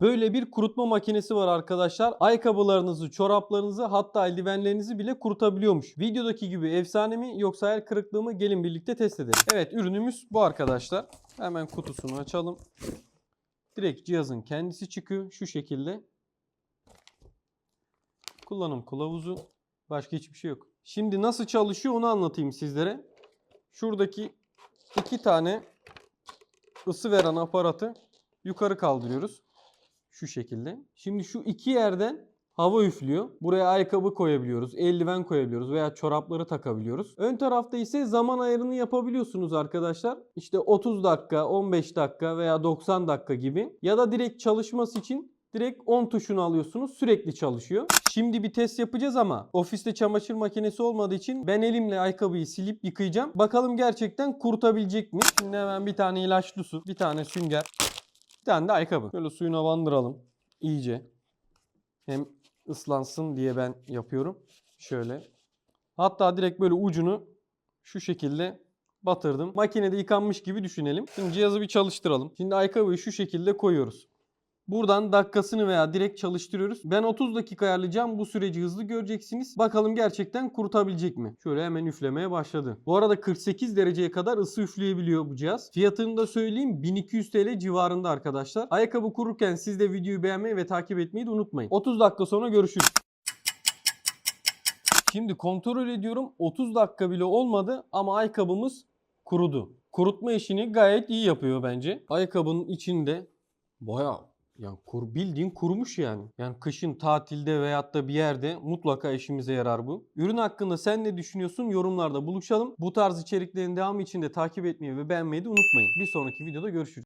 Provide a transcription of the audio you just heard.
Böyle bir kurutma makinesi var arkadaşlar. Ayakkabılarınızı, çoraplarınızı hatta eldivenlerinizi bile kurutabiliyormuş. Videodaki gibi efsane mi yoksa hayal kırıklığı mı gelin birlikte test edelim. Evet ürünümüz bu arkadaşlar. Hemen kutusunu açalım. Direkt cihazın kendisi çıkıyor şu şekilde. Kullanım kılavuzu. Başka hiçbir şey yok. Şimdi nasıl çalışıyor onu anlatayım sizlere. Şuradaki iki tane ısı veren aparatı yukarı kaldırıyoruz. Şu şekilde. Şimdi şu iki yerden hava üflüyor. Buraya ayakkabı koyabiliyoruz, eldiven koyabiliyoruz veya çorapları takabiliyoruz. Ön tarafta ise zaman ayarını yapabiliyorsunuz arkadaşlar. İşte 30 dakika, 15 dakika veya 90 dakika gibi. Ya da direkt çalışması için direkt 10 tuşunu alıyorsunuz. Sürekli çalışıyor. Şimdi bir test yapacağız ama ofiste çamaşır makinesi olmadığı için ben elimle ayakkabıyı silip yıkayacağım. Bakalım gerçekten kurutabilecek mi? Şimdi hemen bir tane ilaçlı su, bir tane sünger, tane de ayakkabı. Böyle suyuna bandıralım iyice. Hem ıslansın diye ben yapıyorum. Şöyle. Hatta direkt böyle ucunu şu şekilde batırdım. Makinede yıkanmış gibi düşünelim. Şimdi cihazı bir çalıştıralım. Şimdi ayakkabıyı şu şekilde koyuyoruz. Buradan dakikasını veya direkt çalıştırıyoruz. Ben 30 dakika ayarlayacağım. Bu süreci hızlı göreceksiniz. Bakalım gerçekten kurutabilecek mi? Şöyle hemen üflemeye başladı. Bu arada 48 dereceye kadar ısı üfleyebiliyor bu cihaz. Fiyatını da söyleyeyim 1200 TL civarında arkadaşlar. Ayakkabı kururken siz de videoyu beğenmeyi ve takip etmeyi de unutmayın. 30 dakika sonra görüşürüz. Şimdi kontrol ediyorum. 30 dakika bile olmadı ama ayakkabımız kurudu. Kurutma işini gayet iyi yapıyor bence. Ayakkabının içinde bayağı yani kur, bildiğin kurumuş yani. Yani kışın tatilde veyahut da bir yerde mutlaka işimize yarar bu. Ürün hakkında sen ne düşünüyorsun? Yorumlarda buluşalım. Bu tarz içeriklerin devamı için de takip etmeyi ve beğenmeyi de unutmayın. Bir sonraki videoda görüşürüz.